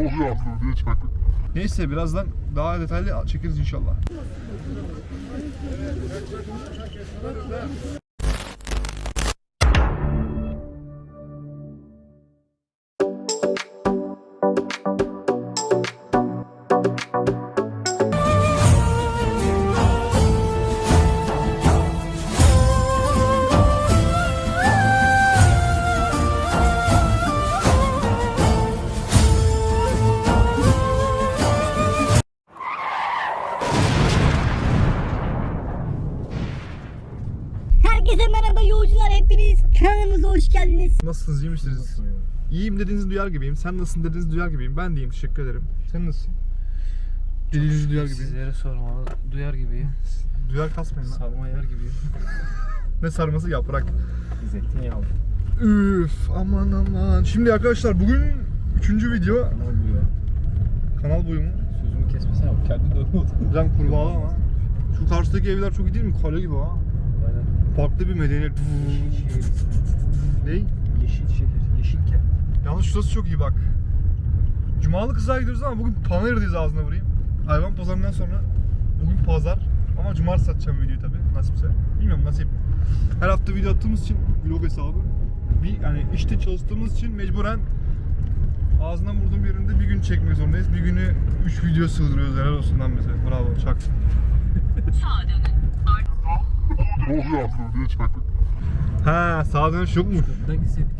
oluyor aslında diye çaktık. Neyse birazdan daha detaylı çekeriz inşallah. Nasılsınız iyi misiniz? İyiyim dediğinizi duyar gibiyim. Sen nasılsın dediğinizi duyar gibiyim. Ben deyim teşekkür ederim. Sen nasılsın? Dediğinizi duyar gibiyim. Sizlere sormalı. Duyar gibiyim. Duyar kasmayın lan. Sarma yer gibiyim. Ne sarması yaprak. Zeytinyağı. Üf aman aman. Şimdi arkadaşlar bugün üçüncü video. Ne oluyor? Kanal boyu mu? Sözümü kesmesene bak. Kendi dönüyordu. Güzel kurbağalı ama. Şu karşıdaki evler çok iyi değil mi? Kale gibi ha. Aynen. Farklı bir medeniyet. Ney? Yeşil şehir. Yeşil kent. Yalnız şurası çok iyi bak. Cumalı kızlar gidiyoruz ama bugün Panayır'dayız ağzına vurayım. Hayvan pazarından sonra bugün pazar. Ama cumartesi satacağım videoyu tabi nasipse. Bilmiyorum nasip. Her hafta video attığımız için vlog hesabı. Bir yani işte çalıştığımız için mecburen ağzına vurduğum yerinde bir gün çekmek zorundayız. Bir günü 3 video sığdırıyoruz helal olsun lan bize. Bravo çak. Ne oluyor aslında diye çaktık. Ha sağa dönüş yok mu? Buradan gitseydik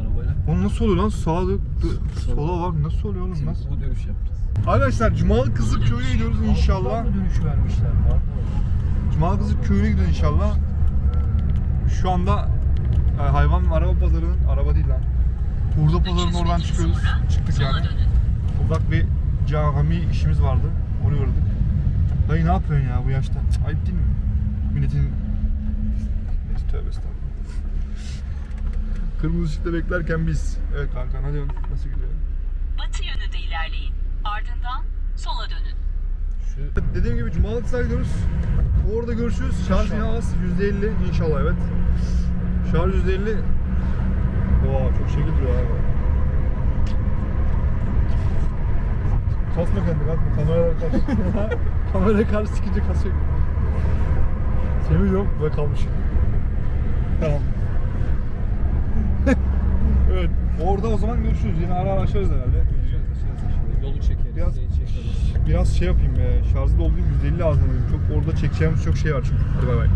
arabayla. O nasıl oluyor lan? Sağa dön, dö- sola var. Nasıl oluyor oğlum? Nasıl? Bu dönüş yapacağız. Arkadaşlar Cumalı Kızık köyüne gidiyoruz inşallah. Mı dönüş vermişler? Pardon. Cumalı Kızık köyüne gidiyoruz inşallah. Şu anda e, hayvan araba pazarının, araba değil lan. Hurda pazarının oradan çıkıyoruz. Çıktık yani. Ufak bir cami işimiz vardı. Onu gördük. Dayı ne yapıyorsun ya bu yaşta? Ayıp değil mi? Milletin... Neyse tövbe estağfurullah. Kırmızı ışıkta beklerken biz. Evet kanka diyorsun? Nasıl gidiyor? Batı yönünde ilerleyin. Ardından sola dönün. Şu Dediğim gibi Cumalı Kızık'a gidiyoruz. Orada görüşürüz. Şarj yine az. %50 inşallah evet. Şarj %50. Oo çok şekil duruyor abi. Kasma kendini kasma. Kameraya karşı. Kameraya karşı sikince kasıyor. Semih yok ve kalmış. Tamam. evet. Orada o zaman görüşürüz. Yine ara ara açarız herhalde. yolu çekeriz. Biraz- Biraz çekeriz. Biraz şey yapayım ya. Şarjı doldurayım %50 ağzımayım. Çok orada çekeceğimiz çok şey var çünkü. Hadi bay bay.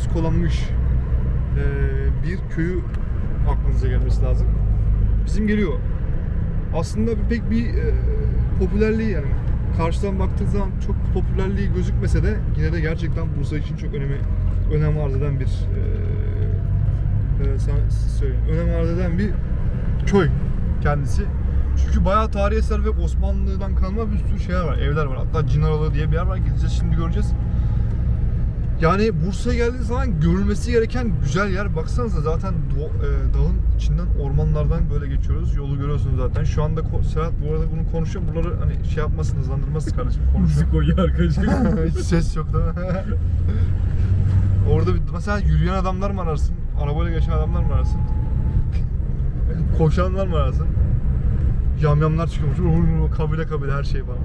Ve UNESCO'lanmış eee, bir köyü aklınıza gelmesi lazım. Bizim geliyor. Aslında pek bir eee, popülerliği yani karşıdan baktığın zaman çok popülerliği gözükmese de yine de gerçekten Bursa için çok önemi önem arz eden bir eee eee, sana söyleyeyim, önem arz eden bir köy kendisi. Çünkü bayağı tarihi eser ve Osmanlı'dan kalma bir sürü şeyler var, evler var. Hatta Cinaralı diye bir yer var. Gideceğiz şimdi göreceğiz. Yani Bursa'ya geldiğiniz zaman görülmesi gereken güzel yer. Baksanıza zaten do- e, dağın içinden ormanlardan böyle geçiyoruz. Yolu görüyorsunuz zaten. Şu anda Serhat bu arada bunu konuşuyor. Buraları hani şey yapmasın, hızlandırmasın kardeşim. Konuşuyor. koyuyor arkadaşlar. Hiç ses yok değil mi? Orada bir, mesela yürüyen adamlar mı ararsın? Arabayla geçen adamlar mı ararsın? Koşanlar mı ararsın? Yamyamlar çıkıyormuş. Kabile kabile her şey falan.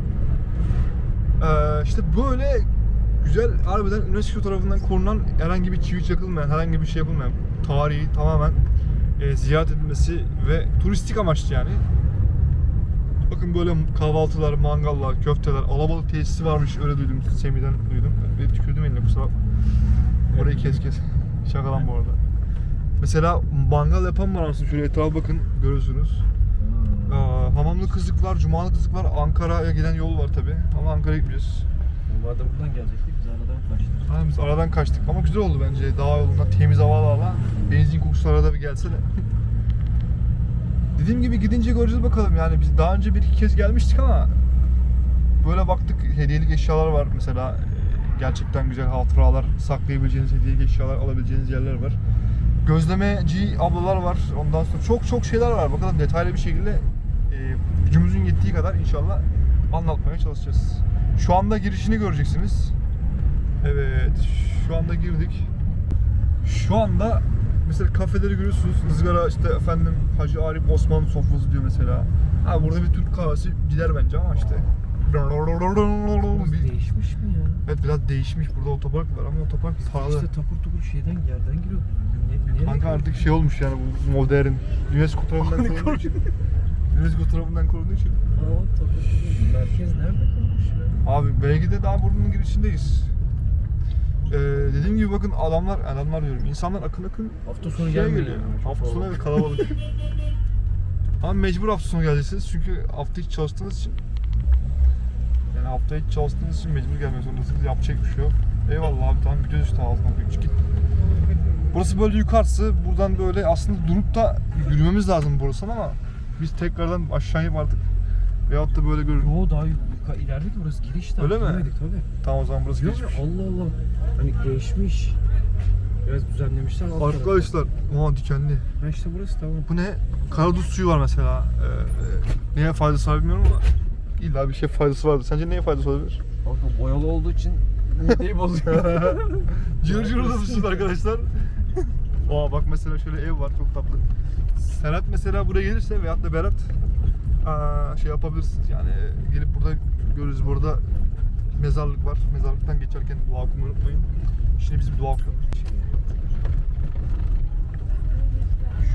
Ee, işte böyle güzel harbiden UNESCO tarafından korunan herhangi bir çivi çakılmayan, herhangi bir şey yapılmayan tarihi tamamen e, ziyaret edilmesi ve turistik amaçlı yani. Bakın böyle kahvaltılar, mangallar, köfteler, alabalık tesisi varmış öyle duydum. Semih'den duydum. Ve tükürdüm eline kusura bakma. Orayı kes kes. Şaka lan bu arada. Mesela mangal yapan var aslında şöyle etrafa bakın görürsünüz. Ee, Aa, hamamlı kızlıklar, cumalı kızlıklar, Ankara'ya giden yol var tabi. Ama Ankara'ya gitmeyeceğiz. Normalde buradan gelecektik. Biz aradan kaçtık. Ha, biz aradan kaçtık ama güzel oldu bence. Dağ yolunda temiz havalarla benzin kokusu arada bir gelse de. Dediğim gibi gidince göreceğiz bakalım yani biz daha önce bir iki kez gelmiştik ama böyle baktık hediyelik eşyalar var mesela e, gerçekten güzel hatıralar saklayabileceğiniz hediyelik eşyalar alabileceğiniz yerler var. Gözlemeci ablalar var ondan sonra çok çok şeyler var bakalım detaylı bir şekilde e, gücümüzün yettiği kadar inşallah anlatmaya çalışacağız. Şu anda girişini göreceksiniz. Evet, şu anda girdik. Şu anda mesela kafeleri görüyorsunuz. Izgara işte efendim Hacı Arif Osman sofrası diyor mesela. Ha burada bir Türk kahvesi gider bence ama işte. Bir- Değişmiş mi ya? Evet biraz değişmiş. Burada otopark var ama otopark pahalı. İşte tapur tupur şeyden yerden giriyor. Ne, Kanka artık şey olmuş yani bu modern. UNESCO tarafından korunduğu için. UNESCO tarafından korunduğu için. Tapur tupur. Merkez nerede kalmış ya? Abi belki de daha burnunun girişindeyiz. Ee, dediğim gibi bakın adamlar, adamlar diyorum insanlar akın akın Hafta sonu şeye gelmiyor. geliyor. yani. Çok Hafta sonu evet kalabalık. Ama mecbur hafta sonu geleceksiniz çünkü hafta içi çalıştığınız için yani hafta içi çalıştığınız için mecbur gelmek zorundasınız. Yapacak bir şey yok. Eyvallah abi tamam gidiyoruz işte altına çık git. Burası böyle yukarısı. Buradan böyle aslında durup da yürümemiz lazım burasından ama biz tekrardan aşağıya vardık. Veyahut da böyle görür. Yo daha yukarı ileride ki burası giriş daha. Öyle mi? Giremedik tabii. Tamam o zaman burası Yok geçmiş. Allah Allah. Hani değişmiş. Biraz düzenlemişler. alt tarafı. Arkadaşlar, oha dikenli. Ha işte burası tamam. Bu ne? Karadut suyu var mesela. Ee, e, neye faydası var bilmiyorum ama illa bir şey faydası vardır. Sence neye faydası olabilir? Kanka boyalı olduğu için mideyi bozuyor. Cır cır olursunuz arkadaşlar. Oha bak mesela şöyle ev var çok tatlı. Serhat mesela buraya gelirse veyahut da Berat aa, şey yapabilirsiniz yani gelip burada görürüz burada mezarlık var. Mezarlıktan geçerken dua okumayı unutmayın. Şimdi biz bir dua okuyalım.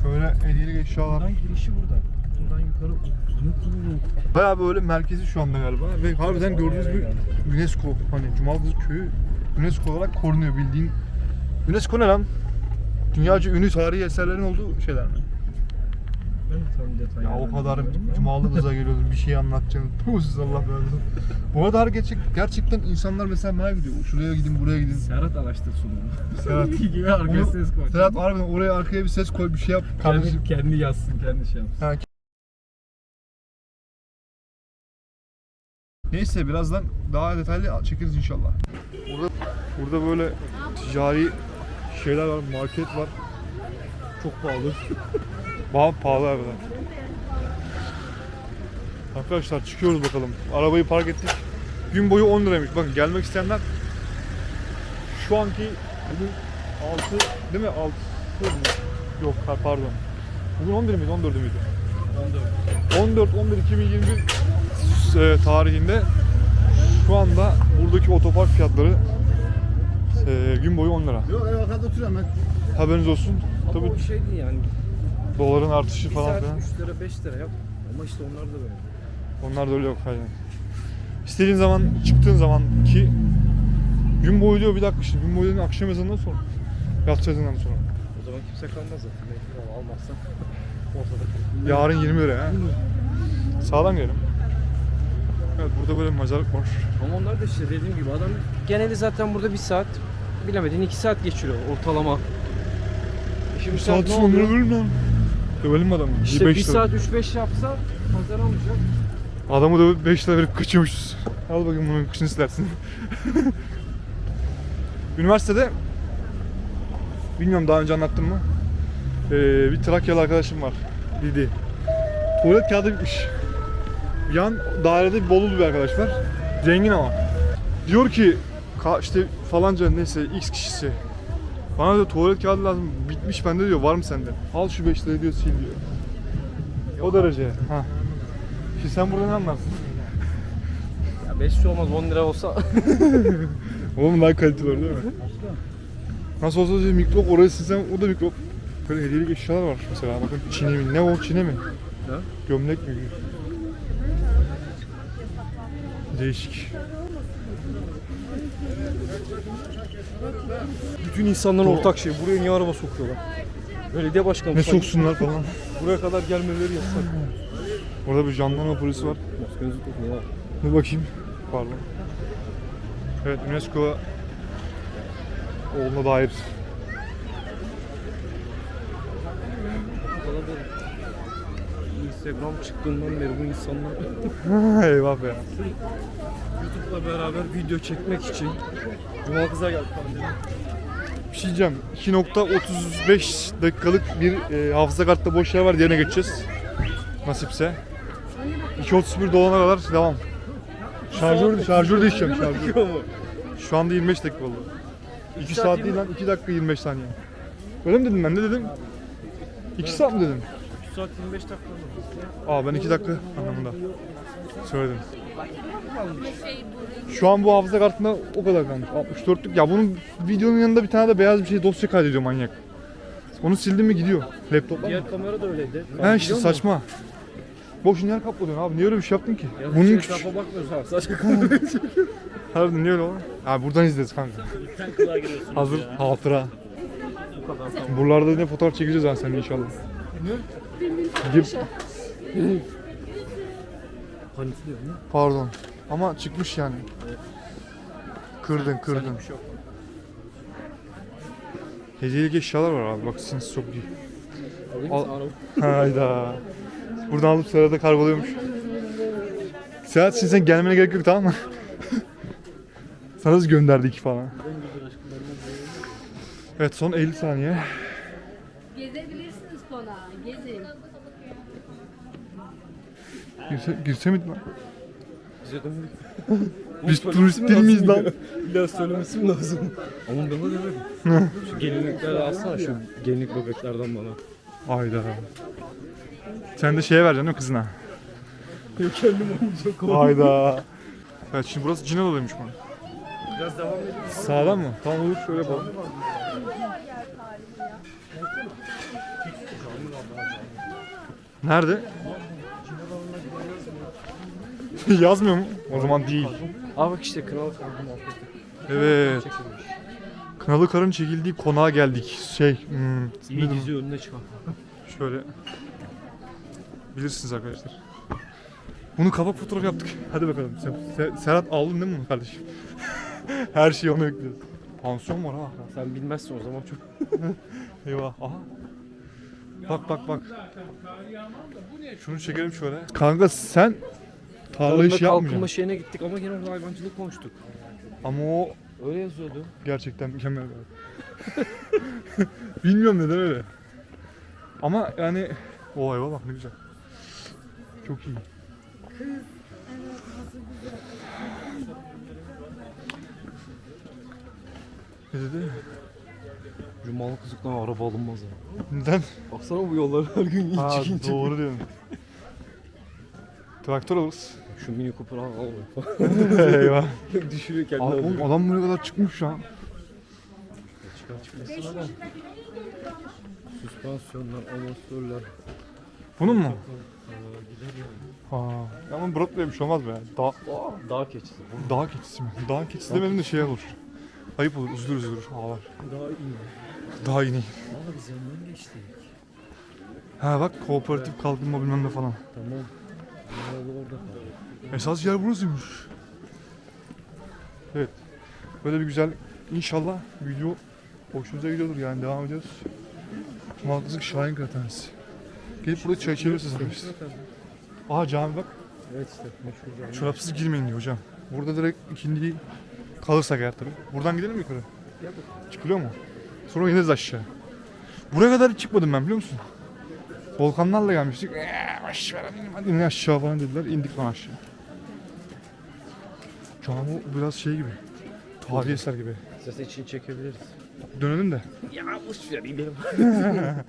Şöyle hediyelik eşyalar. Buradan girişi burada. Buradan yukarı. Bayağı böyle merkezi şu anda galiba ve harbiden gördüğünüz bir UNESCO hani Cumalıkızı köyü UNESCO olarak korunuyor bildiğin. UNESCO ne lan? Dünyaca ünlü tarihi eserlerin olduğu şeyler mi? Ben de tam. Ya o kadar Cumalıkızı'na geliyordum bir şey anlatacağım. Puh siz Allah razı Bu arada gerçek, gerçekten insanlar mesela merak ediyor. Şuraya gidin buraya gidin. Serhat araştırsın onu. Serhat. İyi gibi arkaya Onu- ses koy. Serhat harbiden oraya arkaya bir ses koy bir şey yap. Kardeşim. Kendi, kendi yazsın, kendi şey yapsın. Ha, Neyse birazdan daha detaylı çekeriz inşallah. Burada burada böyle ticari şeyler var, market var. Çok pahalı. Bayağı pahalı harbiden. Arkadaşlar çıkıyoruz bakalım. Arabayı park ettik. Gün boyu 10 liraymış. Bakın gelmek isteyenler şu anki bugün 6 değil mi? 6 mı? Yok pardon. Bugün 11 miydi? 14 müydü? 14 11 2021 e, tarihinde şu anda buradaki otopark fiyatları e, gün boyu 10 lira. Yok ev arkada oturuyorum ben. Haberiniz olsun. Ama Tabii o şeydi yani. doların artışı Bir falan saat filan. 3 lira 5 lira yap. Ama işte onlar da böyle. Onlar da öyle yok aynen. İstediğin zaman çıktığın zaman ki gün boyu diyor bir dakika işte gün boyu dediğin akşam ezanından sonra yatsı ezanından sonra. O zaman kimse kalmaz zaten. Mecbur almazsan ortada. Yarın 20 lira ya. Sağdan gelelim. Evet burada böyle mezarlık var. Ama onlar da işte dediğim gibi adam geneli zaten burada bir saat bilemedin 2 saat geçiriyor ortalama. E Şimdi Bir saat ne sonra oluyor? lan. Dövelim mi adamı? İşte Beş 1 lira. saat 3-5 yapsa kazanamayacak. Adamı da 5 lira verip kaçıyormuşuz. Al bakayım bunun kışını silersin. Üniversitede bilmiyorum daha önce anlattım mı? Ee, bir Trakyalı arkadaşım var. Didi. Tuvalet kağıdı bitmiş. Yan dairede bir Bolulu bir arkadaş var. Zengin ama. Diyor ki işte falanca neyse X kişisi. Bana diyor tuvalet kağıdı lazım. Bitmiş bende diyor. Var mı sende? Al şu 5 lirayı diyor sil diyor. O derece. Ha. Şimdi sen burada ne anlarsın? Ya 5 olmaz 10 lira olsa Oğlum daha kalite var değil mi? Nasıl olsa diyor, mikrop oraya silsem o da mikrop. Böyle hediyelik eşyalar var mesela bakın çine mi? Ne o çine mi? Ne? Gömlek mi? Değişik. bütün insanların ortak şey. Buraya niye araba sokuyorlar? Belediye başkanı Ne soksunlar falan. buraya kadar gelmeleri yasak. Orada bir jandarma polisi var. Maskanızı takın ya. Dur bakayım. Pardon. Evet UNESCO olduğuna dair. Kalabalık. Instagram çıktığından beri bu insanlar Eyvah be. YouTube'la beraber video çekmek için Cuma kıza geldi pandemi. Bir şey diyeceğim. 2.35 dakikalık bir e, hafıza kartta boş yer var. Diğerine geçeceğiz. Nasipse. 2.31 dolana kadar devam. Şarjör, şarjör değişeceğim şarjör. Şu anda 25 dakika oldu. 2 saat değil lan 2 dakika 25 saniye. Öyle mi dedim ben ne dedim? 2 saat mi dedim? 3 saat 25 dakika oldu. Aa ben 2 dakika anlamında söyledim. Şu an bu hafıza kartında o kadar kalmış. 64'lük. Ya bunun videonun yanında bir tane de beyaz bir şey dosya kaydediyor manyak. Onu sildim mi gidiyor. Laptopla. Diğer kamera da öyleydi. He işte saçma. Boşuna yer kaplıyorsun abi. Niye öyle bir şey yaptın ki? Bunun Bunun hiç küçük. etrafa bakmıyoruz abi. Sadece kamerayı. Harbiden niye öyle olur? Abi buradan izleriz kanka. Hazır hatıra. Bu kadar tamam. Buralarda ne fotoğraf çekeceğiz ben seninle inşallah. Kanıtlıyor mu? Pardon. Ama çıkmış yani. Kırdın kırdın. Şey. Hediyelik eşyalar var abi. Bak sinsi çok iyi. Al-? Hayda. Buradan alıp sırada kargoluyormuş. Serhat şimdi sen gelmene gerek yok tamam mı? Sana biz gönderdik falan. Evet son 50 saniye. Girse, girse miydi lan? Biz turist değil miyiz lan? İlla söylemesi mi lazım? Ama bana demedim. şu gelinlikleri alsana şu gelinlik bebeklerden bana. Hayda. Sen de şeye vereceksin mi kızına? Kendim olmayacak o. Hayda. Evet şimdi burası Cinalı'ymış bana. Biraz devam edelim. Sağdan mı? Tamam olur şöyle yapalım. Nerede? Yazmıyor mu? O zaman değil. Aa bak işte kral kaldı muhabbeti. Evet. Çekilmiş. Kınalı Karın çekildiği konağa geldik. Şey, hmm, İyi nedir o? dizi önüne çıkan. Şöyle. Bilirsiniz arkadaşlar. Bunu kapak fotoğrafı yaptık. Hadi bakalım. Sen, Ser- Serhat aldın değil mi kardeşim? Her şeyi ona yüklüyoruz. Pansiyon var ha. Sen bilmezsin o zaman çok. Eyvah. Aha. Bak bak bak. Şunu çekelim şöyle. Kanka sen tarla işi kalkınma yapmayacaksın. şeyine gittik ama gene orada hayvancılık konuştuk. Ama o Öyle yazıyordu. gerçekten mükemmel bir. Bilmiyorum neden öyle. Ama yani o eyvah bak ne güzel. Çok iyi. Ne dedi? Cumalı kızıktan araba alınmaz ya. Neden? Baksana bu yollar her gün Ha, doğru diyorsun. Traktör alırız. Şu mini Cooper al al. Eyvah. Düşürüyor kendini. Abi, oğlum adam buraya kadar çıkmış ya. Çıkar çıkmasın adam. Süspansiyonlar, amortisörler. Bunun mu? Ha. Ama Broadway bir şey olmaz be. Dağ, Dağ keçisi. dağ keçisi mi? Dağ keçisi demedim de şey olur. Ayıp olur, üzülür üzülür. Ağlar. Daha iyi. Daha iyi. Aa biz yanından geçtik. Ha bak kooperatif kalkınma bilmem ne falan. Tamam. Esas yer burasıymış. Evet. Böyle bir güzel inşallah video hoşunuza gidiyordur yani devam ediyoruz. Malkızık Şahin Kıraathanesi. Gelip burada çay arkadaşlar. Aha cami bak. Evet işte meşhur cami. Çorapsız girmeyin diyor hocam. Burada direkt ikindiyi kalırsak eğer tabii. Buradan gidelim mi yukarı? Çıkılıyor mu? Sonra ineriz aşağı. Buraya kadar hiç çıkmadım ben biliyor musun? Volkanlarla gelmiştik. Eee baş ver hadi, in aşağı falan dediler. İndik falan aşağı. Cami biraz şey gibi. Tarihi eser gibi. Ses için çekebiliriz. Dönelim de. Ya boş ver benim.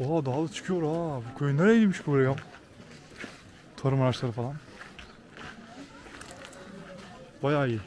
Oha daha da çıkıyor ha. Bu köy nereymiş buraya? Tarım araçları falan. Bayağı iyi.